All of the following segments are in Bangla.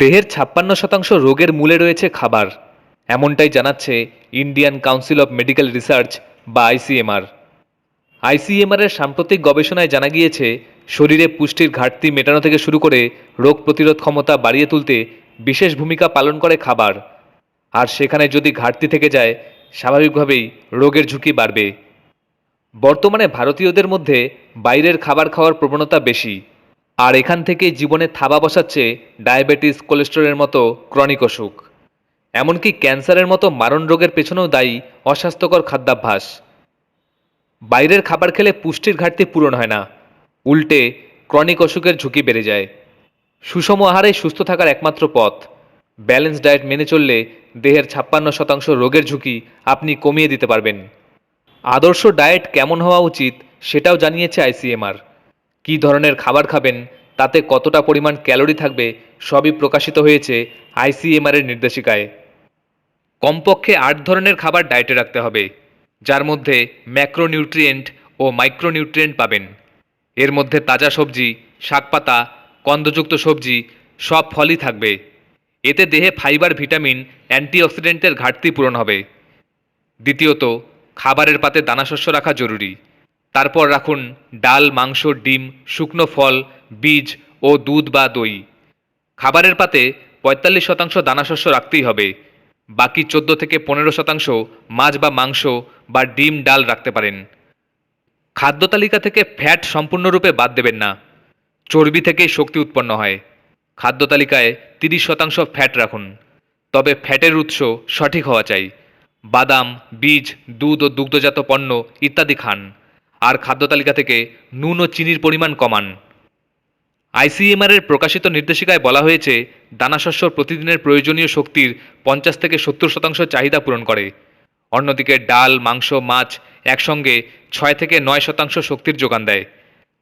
দেহের ছাপ্পান্ন শতাংশ রোগের মূলে রয়েছে খাবার। এমনটাই জানাচ্ছে Indian Council of Medical Research বা আইসিএমআর। আইসিএমআর এর সাম্প্রতিক গবেষণায় জানা গিয়েছে, শরীরে পুষ্টির ঘাটতি মেটানো থেকে শুরু করে রোগ প্রতিরোধ ক্ষমতা বাড়িয়ে তুলতে বিশেষ ভূমিকা পালন করে খাবার। আর সেখানে যদি ঘাটতি থেকে যায়, স্বাভাবিকভাবেই রোগের ঝুঁকি বাড়বে। বর্তমানে ভারতীয়দের মধ্যে বাইরের খাবার খাওয়ার প্রবণতা বেশি। আর এখান থেকেই জীবনে থাবা বসাচ্ছে ডায়াবেটিস, কোলেস্টেরলের মতো ক্রনিক অসুখ। এমনকি ক্যান্সারের মতো মারণ রোগের পেছনেও দায়ী অস্বাস্থ্যকর খাদ্যাভ্যাস। বাইরের খাবার খেলে পুষ্টির ঘাটতি পূরণ হয় না। উল্টে ক্রনিক অসুখের ঝুঁকি বেড়ে যায়। সুষম আহারে সুস্থ থাকার একমাত্র পথ। ব্যালেন্স ডায়েট মেনে চললে দেহের ছাপ্পান্ন শতাংশ রোগের ঝুঁকি আপনি কমিয়ে দিতে পারবেন। আদর্শ ডায়েট কেমন হওয়া উচিত সেটাও জানিয়েছে আইসিএমআর। কী ধরনের খাবার খাবেন তাতে কতটা পরিমাণ ক্যালোরি থাকবে সবই প্রকাশিত হয়েছে আইসিএমআর এর নির্দেশিকায়। কমপক্ষে আট ধরনের খাবার ডায়েটে রাখতে হবে, যার মধ্যে ম্যাক্রোনিউট্রিয়েন্ট ও মাইক্রোনিউট্রিয়েন্ট পাবেন। এর মধ্যে তাজা সবজি, শাকপাতা কন্দযুক্ত সবজি সব ফলই থাকবে। এতে দেহে ফাইবার, ভিটামিন, অ্যান্টিঅক্সিডেন্টের ঘাটতি পূরণ হবে। দ্বিতীয়ত, খাবারের পাতে দানাশস্য রাখা জরুরি। তারপর রাখুন ডাল, মাংস, ডিম, শুকনো ফল বীজ ও দুধ বা দই। খাবারের পাতে পঁয়তাল্লিশ শতাংশ দানাশস্য রাখতেই হবে। বাকি চোদ্দ থেকে পনেরো শতাংশ মাছ বা মাংস বা ডিম, ডাল রাখতে পারেন। খাদ্য তালিকা থেকে ফ্যাট সম্পূর্ণরূপে বাদ দেবেন না। চর্বি থেকেই শক্তি উৎপন্ন হয়। খাদ্য তালিকায় তিরিশ শতাংশ ফ্যাট রাখুন। তবে ফ্যাটের উৎস সঠিক হওয়া চাই। বাদাম, বীজ, দুধ ও দুগ্ধজাত পণ্য ইত্যাদি খান। আর খাদ্য তালিকা থেকে নুন ও চিনির পরিমাণ কমান। আইসিএমআর এর প্রকাশিত নির্দেশিকায় বলা হয়েছে, দানাশস্য প্রতিদিনের প্রয়োজনীয় শক্তির পঞ্চাশ থেকে সত্তর শতাংশ চাহিদা পূরণ করে। অন্যদিকে ডাল, মাংস, মাছ একসঙ্গে ছয় থেকে নয় শতাংশ শক্তির যোগান দেয়।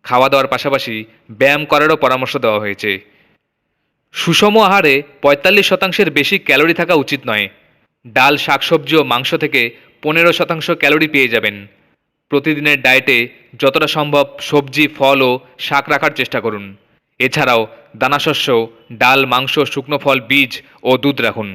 খাওয়া দাওয়ার পাশাপাশি ব্যায়াম করারও পরামর্শ দেওয়া হয়েছে। সুষম আহারে পঁয়তাল্লিশ শতাংশের বেশি ক্যালোরি থাকা উচিত নয়। ডাল, শাকসবজি ও মাংস থেকে পনেরো শতাংশ ক্যালোরি পেয়ে যাবেন। প্রতিদিনের ডায়েটে যতটা সম্ভব সবজি, ফল ও শাক রাখার চেষ্টা করুন। এছাড়াও দানাশস্য ডাল মাংস শুকনো ফল বীজ ও দুধ রাখুন।